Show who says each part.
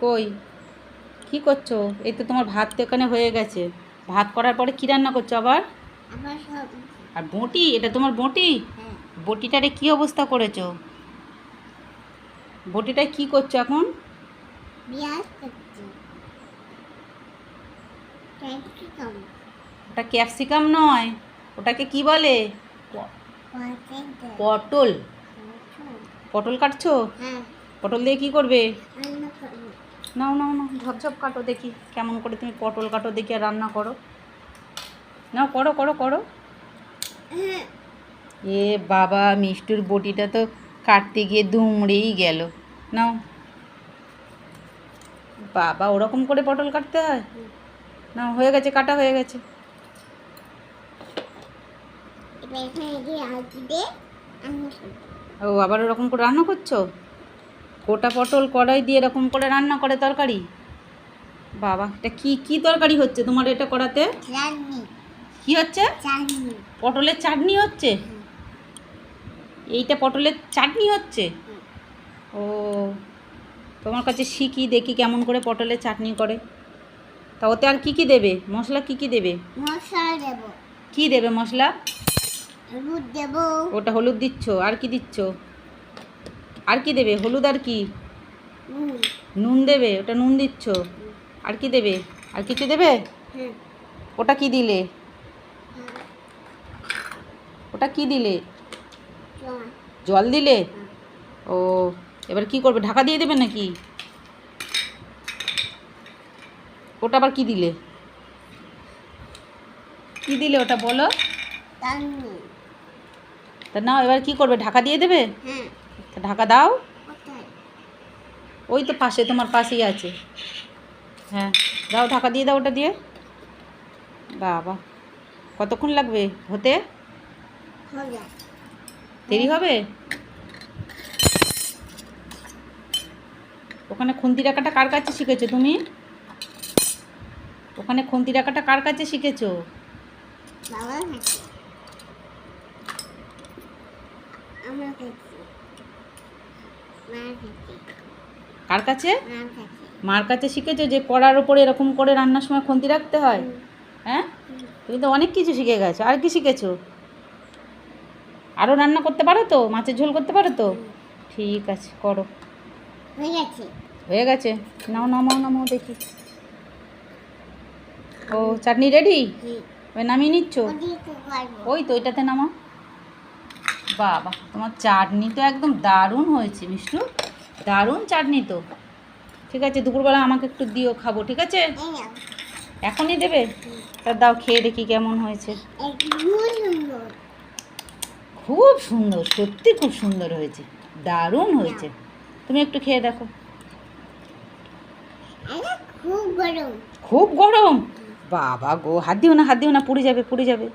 Speaker 1: কই? কি করছ? এই তো তোমার ভাত তো এখানে হয়ে গেছে। ভাত করার পরে কী রান্না করছ আবার? আর বটি? এটা তোমার বটি?
Speaker 2: হ্যাঁ।
Speaker 1: বটিটারে কি অবস্থা করেছ? বটিটায় কি করছ এখন? ওটা ক্যাপসিকাম নয় ওটাকে কি বলে? পটল। পটল। কাটছো?
Speaker 2: হ্যাঁ।
Speaker 1: পটল দিয়ে কি করব? নাও নাও নাও ঝপঝপ কাটো দেখি কেমন করে তুমি পটল কাটো দেখি আর রান্না করো। নাও করো করো করো। এ বাবা মিষ্টুর বটিটা তো কাটতে গিয়ে দুমড়েই গেল। নাও। বাবা ওরকম করে পটল কাটতে হয়? না হয়ে গেছে কাটা হয়ে গেছে। ও আবার ওরকম করে রান্না করছ? গোটা পটল কড়াই দিয়ে এরকম করে রান্না করে তরকারি? বাবা এটা কি কি তরকারি হচ্ছে তোমার এটা করাতে? কি হচ্ছে? পটলের চাটনি হচ্ছে? এইটা পটলের চাটনি হচ্ছে? ও তোমার কাছে শিখি দেখি কেমন করে পটলের চাটনি করে। তা ওতে আর কি কি দেবে? মশলা কি কি দেবে?
Speaker 2: মশলা দেবো।
Speaker 1: কি দেবে মশলা?
Speaker 2: হলুদ দেবো।
Speaker 1: ওটা হলুদ দিচ্ছ আর কি দিচ্ছ? আর কি দেবে? হলুদ আর কি?
Speaker 2: নুন।
Speaker 1: দেবে? ওটা নুন দিচ্ছ? আর কি দেবে? আর কিছু দেবে?
Speaker 2: হ্যাঁ।
Speaker 1: ওটা কি দিলে?
Speaker 2: হ্যাঁ।
Speaker 1: ওটা কি দিলে?
Speaker 2: জল।
Speaker 1: দিলে? ও এবার কি করবে? ঢাকা দিয়ে দেবে নাকি? ওটা আবার কি দিলে? কি দিলে ওটা বলো? তা না এবার কি করবে? ঢাকা দিয়ে দেবে?
Speaker 2: হ্যাঁ।
Speaker 1: ঢাকা দাও। ওই তো পাশে তোমার পাশেই আছে। হ্যাঁ দাও ঢাকা দিয়ে দাও ওটা দিয়ে। বাবা কতক্ষণ লাগবে হতে? দেরি হবে? ওখানে খুন্তি রাখাটা কার কাছে শিখেছো তুমি? ওখানে খুন্তি রাখাটা কার কাছে শিখেছো?
Speaker 2: বাবা
Speaker 1: কার কাছে?
Speaker 2: মার
Speaker 1: কাছে। শিখেছো যে কড়ার ওপরে এরকম করে রান্নার সময় খন্তি রাখতে হয়? হ্যাঁ? তুমি তো অনেক কিছু শিখে গেছো। আর কি শিখেছো? আরও রান্না করতে পারো তো? মাছের ঝোল করতে পারো তো? ঠিক আছে করো।
Speaker 2: হয়ে গেছে।
Speaker 1: হয়ে গেছে। নাও নামাও নামাও দেখি। ও চাটনি রেডি ওই নামিয়ে নিচ্ছ? ওই তো এটাতে নামাও। বাবা তোমার চাটনি তো একদম দারুণ হয়েছে মিষ্টু। দারুণ চাটনি তো। ঠিক আছে দুপুরবেলা আমাকে একটু দিও খাব ঠিক আছে? এখনই দেবে? তা দাও খেয়ে দেখি কেমন হয়েছে। খুব সুন্দর সত্যি খুব সুন্দর হয়েছে। দারুণ হয়েছে। তুমি একটু খেয়ে দেখো।
Speaker 2: খুব গরম।
Speaker 1: খুব গরম? বাবা গো হাত দিও না হাত দিও না পুড়ে যাবে পুড়ে যাবে।